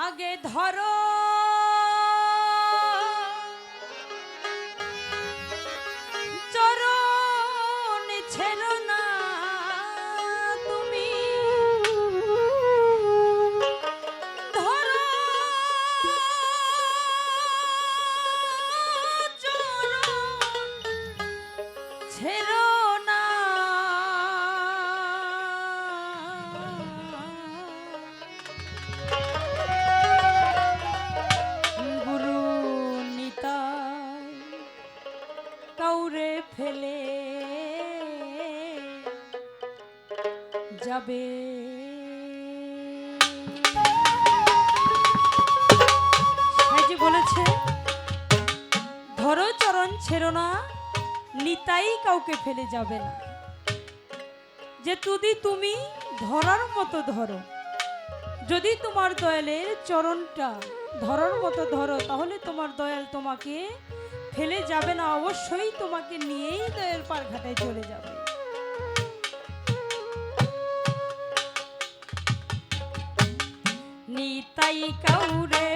আগে ধরো ফেলে যাবে। বলেছে, ধরো চরণ ছেড়ো না, নিতাই কাউকে ফেলে যাবে না। যে তুদি তুমি ধরার মতো ধরো, যদি তোমার দয়ালের চরণটা ধরার মতো ধরো, তাহলে তোমার দয়াল তোমাকে ফেলে যাবে না অবশ্যই তোমাকে নিয়েই দয়ের পার ঘাটায় চলে যাবে। নিতাই কাউরে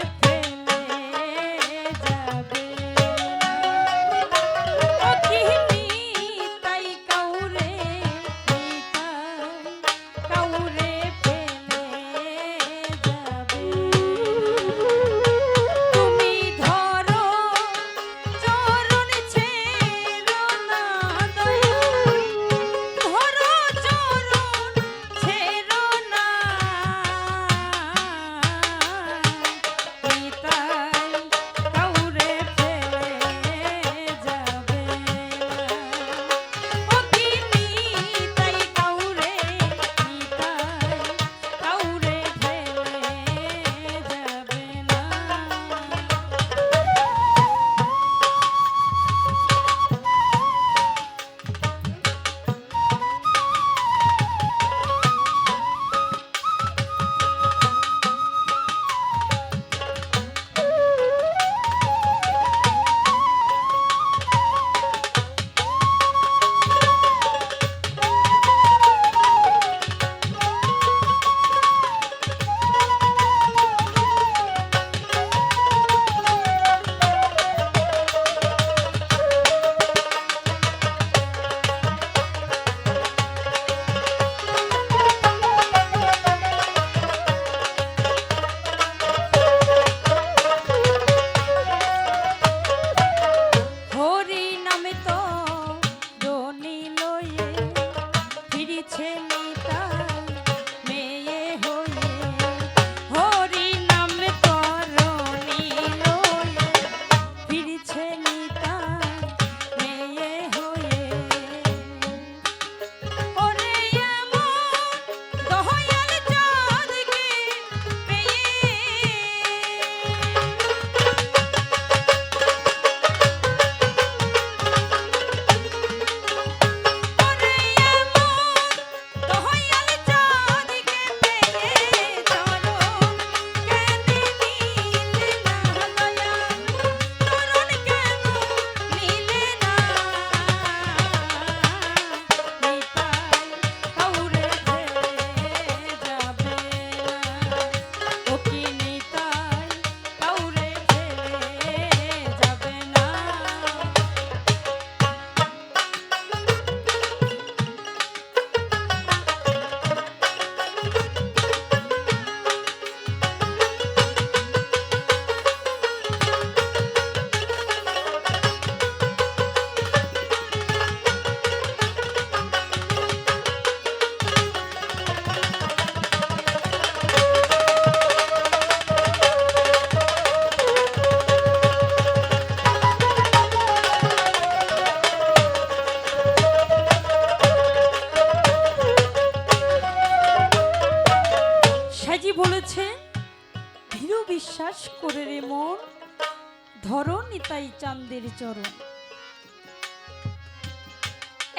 ধরো নিতাই চাঁদের চরণ।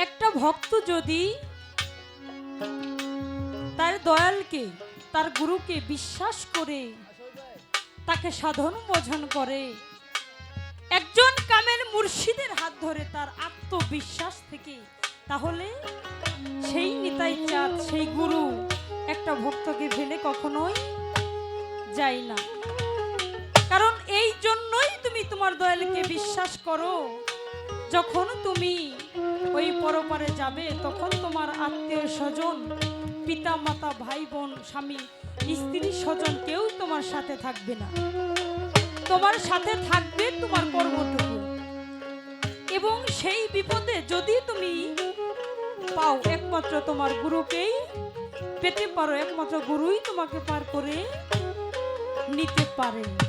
একটা ভক্ত যদি তার দয়ালকে, তার গুরুকে বিশ্বাস করে, তাকে সাধন বোঝন করে, একজন কামের মুর্শিদের হাত ধরে তার আত্মবিশ্বাস থেকে, তাহলে সেই নিতাই চাঁদ, সেই গুরু একটা ভক্তকে ফেলে কখনোই যায় না। কারণ এই জন্যই তুমি তোমার দয়ালকে বিশ্বাস করো। যখন তুমি ওই পরপারে যাবে, তখন তোমার আত্মীয় স্বজন পিতা মাতা ভাই বোন স্বামী, স্ত্রী স্বজন কেউ তোমার সাথে থাকবে না। তোমার সাথে থাকবে তোমার কর্মটুকু। এবং সেই বিপদে যদি তুমি পাও, একমাত্র তোমার গুরুকেই পেতে পারো, একমাত্র গুরুই তোমাকে পার করে নিতে পারে।